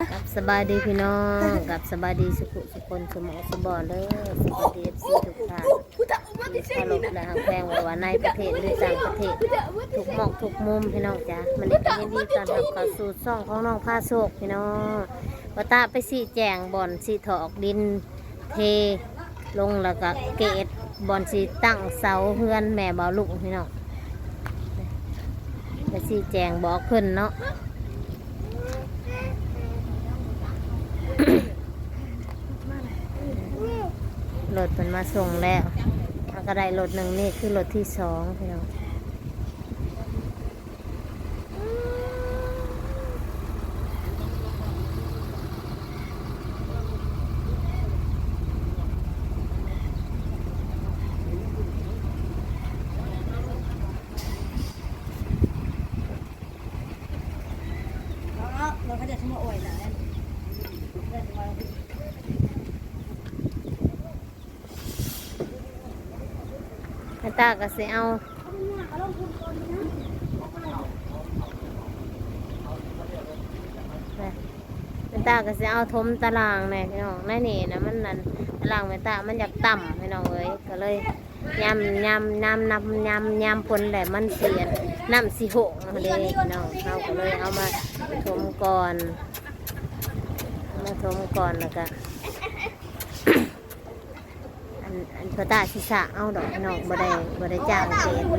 กับสบายดีพี่น้องกับสบายดีสุขุสุคนสมองสมบอเลยสบายดีเอฟซีทุกท่านตลกและหางแพงว่าว่าในประเทศหรือต่างประเทศทุกหมอกทุกมุมพี่น้องจ้ะมันนี้ก็ยินดีต้อนรับเข้าสู่ช่องของน้องพาโชคพี่น้องว่าตาไปสีแจงบ่อนสีถอกดินเทลงแล้วก็เกตบ่อนสีตั้งเสาเฮือนแม่บ่าวลุกพี่น้องไปสีแจงบอกขึ้นเนาะ รถมันมาส่งแล้วเอาก็ได้รถหนึ่งนี่คือรถที่สองพี่น้องเราก็จะชั่วโมงอ่อยแล้ว ตาก็สิเอาแม่ตาก็สิเอาทมตารางแน่พี่น้องในนี่นะมันนั่นตารางแม่ตามันอยากต่ำพี่น้องเอ้ยก็เลยยำยำยำนำยำยำผลแหละมันเสียนน้ำสีหกเลยน้องเขาก็เลยเอามาทมก่อนมาทมก่อนแล้วก็ อันอันพระตาชิสะเอาดอกน้องบ่ได้บ่ได้จ้างเกณฑ์มั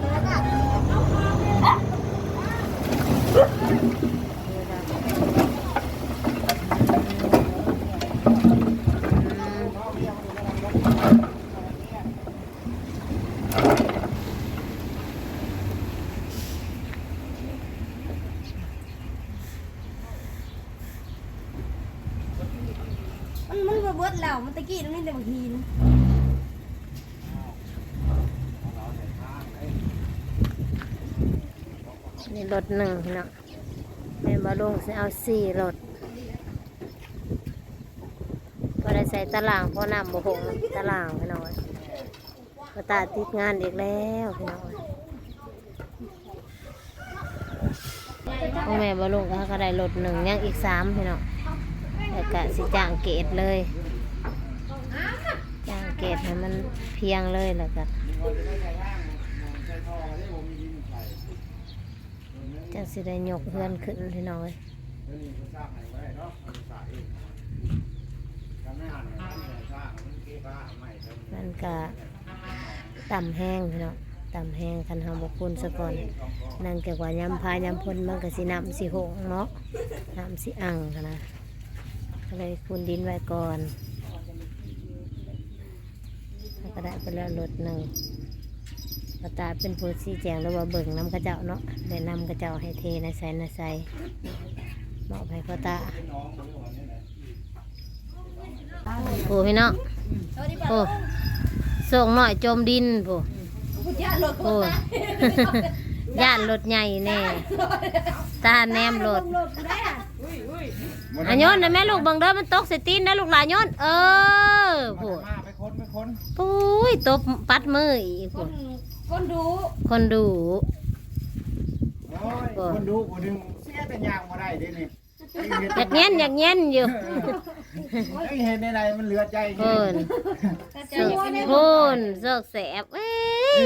นมันบ่เบิดแล้วมันตะกี้ตรงนี้แต่บางทีนะ นี่รถหนึ่งพี่น้องแม่บ่ลงสิเอาสี่รถบ่ได้ใส่ตารางเพราะน้ำบ่หงตารางพี่น้องพระตาติดงานอีกแล้วพี่น้องพ่อแม่บ่ลงก็ก็ได้รถหนึ่งยังอีกสามพี่น้องแล้วก็สิจ้างเกตเลยจ้างเกตให้มันเพียงเลยแล้วก็ จังสิได้ยกเพื่อนขึ้นพี่น้องเอ้ยมันก็ต่ำแห้งพี่น้องต่ำแห้งคันเฮาบ่คุณซะก่อนนั่นเกี่ยวกับยำพายำพลมันก็สิน้ำสิหงเนาะน้ำสิอ่างนะก็เลยคูนดินไว้ก่อนก็ได้ไปแล้วรถหนึ่ง กระตาเป็นผู้ชี้แจงแล้วว่าเบิ่งน้ำกระเจ้าเนาะได้นำกระเจ้าให้เทในใส่ในใส่มอบให้กระตาผู้พี่เนาะผู้ส่งหน่อยจมดินผู้พุทธารถผู้ย่านรถใหญ่แน่ตาแนมรถรถกูได้อะอันยนนะแม่ลูกเบังเด้อมันตกใส่ตีนนะลูกหลานยนเออผู้มาไปค้นไปค้นปุ้ยตบปัดมืออีกคผู้น คนดูคนดู โอ้ยคนดูคนดึงเสียแต่ยางมาได้เดินี่อยากเงี้ยนอยากเงี้ยนอยู่ไอ้เห็นในไรมันเหลือใจเพิ่นแต่เจเสิอร์ฟว่าเนี่ยโคนเสิร์ฟแสบเอ้ย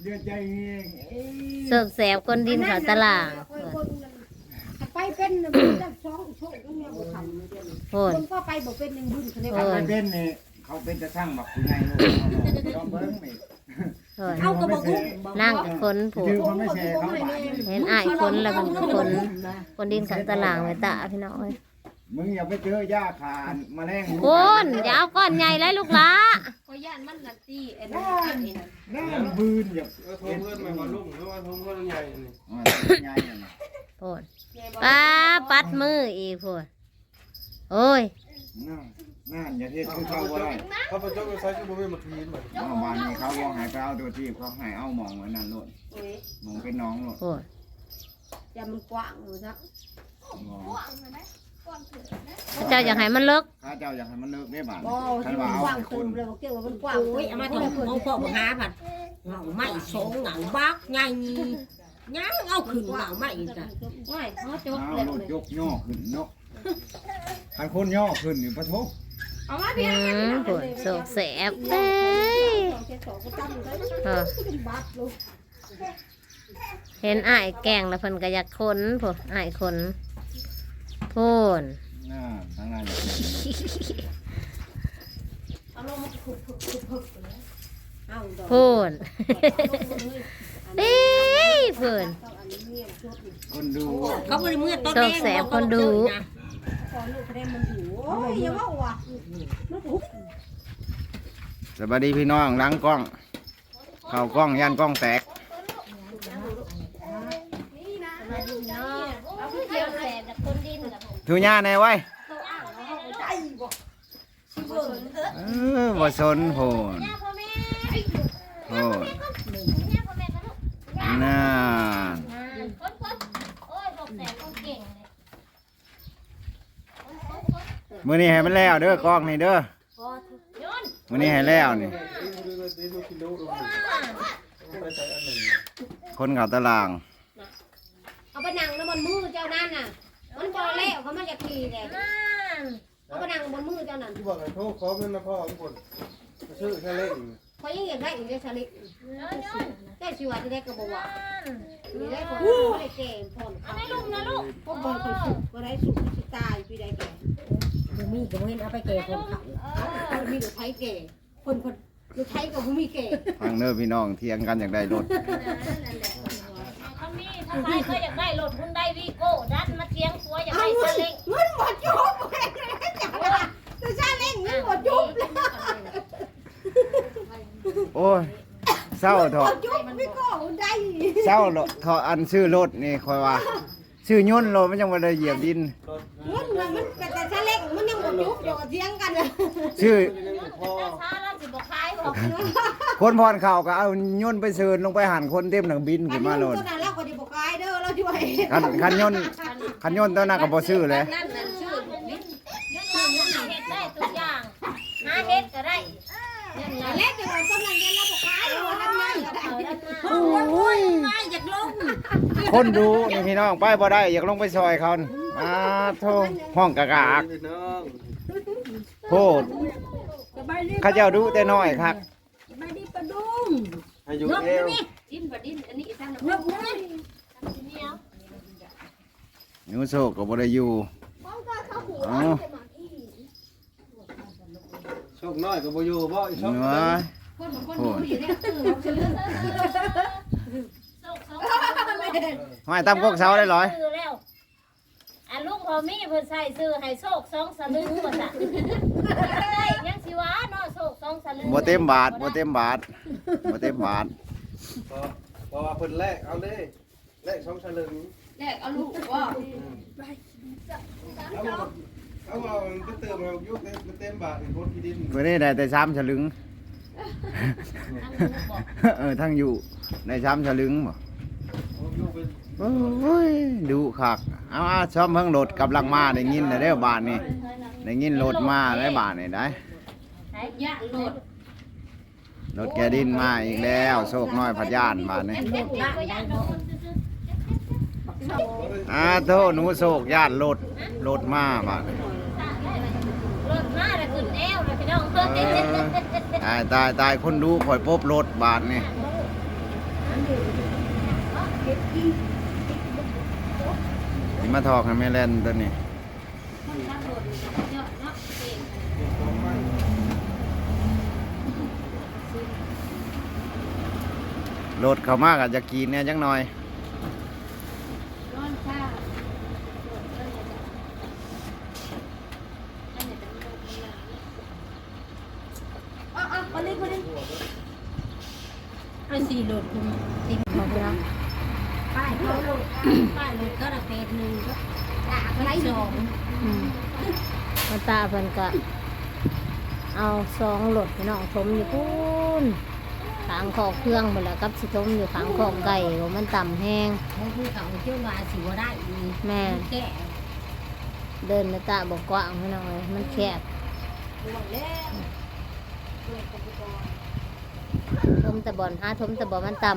เหลือใจเองเสิร์ฟแสบคนดินเขาตลาดไปเป็นน่ะมันจะสองโชคก็เนี่ยบ่ทำโพ่นคนก็ไปบ่เป็นหนึ่งบุญเขาเรียกถ้าว่าไปเป็นนี่เขาเป็นจะช่างแบบคุณไงลูกยอมเบิ้งนี่ โพ่นเอากระบอกกุ้งนั่งกับคนผูคือมันไม่แชร์เขาบาดเห็นอ้ายคนแล้วมันก็คน คนดินเขาตลาดไว้ตาพี่น้องเอ้ยมึงอย่าไปเจอหญ้าคานแมลงคนอยาวก้อนใหญ่เลยลูกหลาก็ย่านมันน่ะตีไอ้นั่นนี่น่ะน้ำบืนอย่าเออโทรเพื่อนมาว่าลุงหรือว่าโทรเพื่อนใหญ่นี่อ๋อไงน่ะโพ่นป้าปัดมืออีกโพ่นโอ้ยนั่น นั่นอย่าเทศคือเขาบ่ได้เขาไปเจ้าไปใช้ชั่วโมงมาทีนเหมือนเอาบ้านนี้เขาบอกให้ไปเอาตัวที่เขาให้เอาหมองไว้นั่นโลดโอ้ยหมองเป็นน้องโลดโพ่นอย่ามันกว้างอยู่ซะหมองเจ้าอยากให้มันเลิกข้าเจ้าอยากให้มันเลิกได้บ้านบ่คัที่นมัว่านเอากว้างให้คคือนเลยบ่เกี่ยวว่ามันกว้างโอ้ยเอามาถึงมองพ่อมาหาผัดเหงาไม่สงเหงาบักไงยังเอาขึ้นเหงาไม่อีกอะโอ้ยเขาจบเอาแล้วลูกเลยยกย่อขึ้นเนาะเอคันคนย่อขึ้นนี่ปะทุก เอามาอืเพียงมปวดโศกแสบเอ้ยเจ็ดสองก็จำได้เออบัตรลูกเห็นอ้ายแกล้งแล้วเพิ่นก็อยากคนพุ่นอ้ายคนพูนน่าทางหน้าอย่างนี้เอาลงมาขุดขุดขุดขุดเลยเอาดอกพูนเด้พูนต้องอันนี้เมียชุดนี่คนดู เขาบริมือต้นโชคแสบคนดูพอ ลูกคะแนนมันอยู่โอ้ยอย่าว่าว่ะมันหุบสวัสดีพี่น้องหล้างกล้อง เข้ากล้องยันกล้องแตกเอาเกี่ยวแสบจากคนดินกับผมทูญ่าแน่ไว้ใจบ่เออบ่สนโหนพ่อแม่โหนเนี่ยพ่อแม่กันลูกน่า คนคนโอ้ยบอกแสบคนเก่งเลย มื้อนี้ให้มันแล้วเด้อกล้องนี่เด้อโยนมื้อนี้ให้แล้วนี่ตีดูดูตีดูกิโลดูไปใส่อันหนึ่งคนเข่าตาราง เอาไปนั่งบนมือเจ้านั่นน่ะ มันบ่แล้วเขามันจะขี่เลยนั่นเอาไปนั่งบนมือเจ้านั่นที่บอกให้โทษขอเงินนะพ่อทุกคนชื่อแค่เล่นพอยังอยากได้อีกได้สลิดโยนโยนได้ชีวิตได้กระบอกว่านั่นมีได้คนไม่ได้เก่งพนเอาให้ลูกนะลูกพวกบอลคนสุกก็ได้สุกสิตายพี่ได้แก่ บ่มีก็บ่เห็นเอาไปแก่คนเขาคนมีดูไทยแก่คนคนดูไทยกับผู้มีแก่ฟังเด้อพี่น้องเถียงกันอยากได้รถเขามีถ้าใครเขาอยากได้รถคุณได้วีโก้ดันมาเทียงผัวอยากได้ซาเล้งเงินหมดยุบเลยจังหวะตัวชาเล่งเงินหมดยุบเลยโอ้ยเศร้าเถหมอะดยุบไม่ก็ได้เศร้าเถอะเถอะอันซื้อรถนี่คอยว่าซื้อยนต์รถมันจังบ่ได้เหยียบดินเงินมันแต่ชาเล่งมัน ยังหมดยุบอยู่เทียงกันเลยชื่อ พ่อช้าแล้วสิบอกขายบอกคนพรเข่าก็เอายนต์ไปเชิญลงไปหันคนเต็มหนังบินขึ้นมาโลดตัวนั้นเราก็จะบอกขายเด้อเราช่วยคันคันยนต์คันยนต์ตัวนั้นก็บ่ซื้อเลยนั่นนั่นชื่อลิ้นยืนยันว่าเฮ็ดได้ทุกอย่างหาเฮ็ดก็ได้ยืนยันเล่นจะโดนต้นนั้นเงินเราบอกขายเราทำงานก็ได้โอ้ยไม่อยากลงคนดูนี่พี่น้องไปบ่ได้อยากลงไปซอยเขาน่ะ อ่าโทห้องกะกากพี่น้องโคตรเขาเจ้าดูแต่น้อยครับไม่ได้ประดุมให้อยู่เอวดิ้นบดิ้นอันนี้ตั้งลบเลยนิ้วโซกก็บ่ได้อยู่เอ้าโชคน้อยกับโบยูบ่อีชอบเนื้อคนคนดูดีเนี่ยคือเราเชื่อโชคสองห้อยตามกกเสาได้ร้อยซื้ อแล้วอันลุงพอมีเพิ่นใส่ซื้อให้โชคสองสลึงว่าซะได้ยังสิว่าเนาะโชคสองสลึงบ่เต็มบาทบ่เต็มบาทบ่เต็มบาทพอพอเพิ่นแลกเอาเลยแลกสองฉลึงแรกเอาลูกว่าเอาเอาเอาไปเติมเอายุคเต็มบาทเป็นคนที่ดินเพิ่นได้ได้แต่3ฉลึงเออทั้งอยู่ได้3ฉลึงบ่เอายุคเป็น โอ้ยดูคักเอาเอาซ่อมเพิ่งรถกำลังมาได้ยินแล้วเด้บาทนี่ได้ยินรถมาได้บาทนี่ได้ยะโหลดแกดินมาอีกแล้วโชคน้อยพัดยานบาทนี่อาโทษหนูโศกญาติรถรถมาบาดรถมาแล้วขึ้นแอวเลยพี่น้องเออตายตายตายคนดูข่อยพบรถบาทนี่ สิมาทอกให้แม่เล่นตัวนี้รถเขามากอาจจะกินเนี่ยจังหน่อยร้อนชาไอ้สี่รถคุณติดมาไปแล้วายเขาลงป้ายรถก็ระเฟสหนึ่งก็ด่าก็ไล่สองมาตาเพิ่นก็เอาสองรถพี่น้องชมอยู่พูนขางขอกเครื่องหมดแล้วกับสิชมอยู่ขางขอกไก่ว่ามันต่ำแห้งเขาคือเขาเที่ยวมาสิว่าได้อีกแม่แก่เดินมาตาบอกกว้างพี่น้องเลยมันแคบทมตะบอนหาทมตะบอนมันต่ย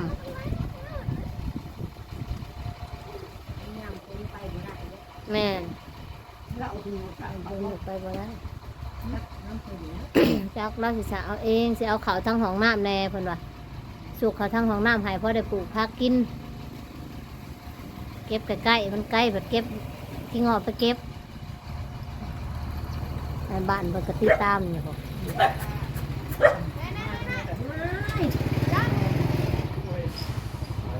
ามคนไปบ่ได้เลยำแม่นเราหัวใจเดินไปบ่ได้จักเราสิสาเอาเองสิเอาเขาทั้งห้องน้ำแน่เพิ่นว่าสุกเขาทั้งห้องน้ำให้พอได้ปลูกพักกิน เก็บใกล้ๆมันใกล้แบบเก็บที่งอไปเก็บในบ้านเพิ่นก็ติดตามอยู่พอ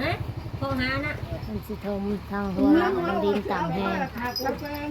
ฮะโทรหานะ มันสิทมทางหัวลังมันดินต่ำแห้ง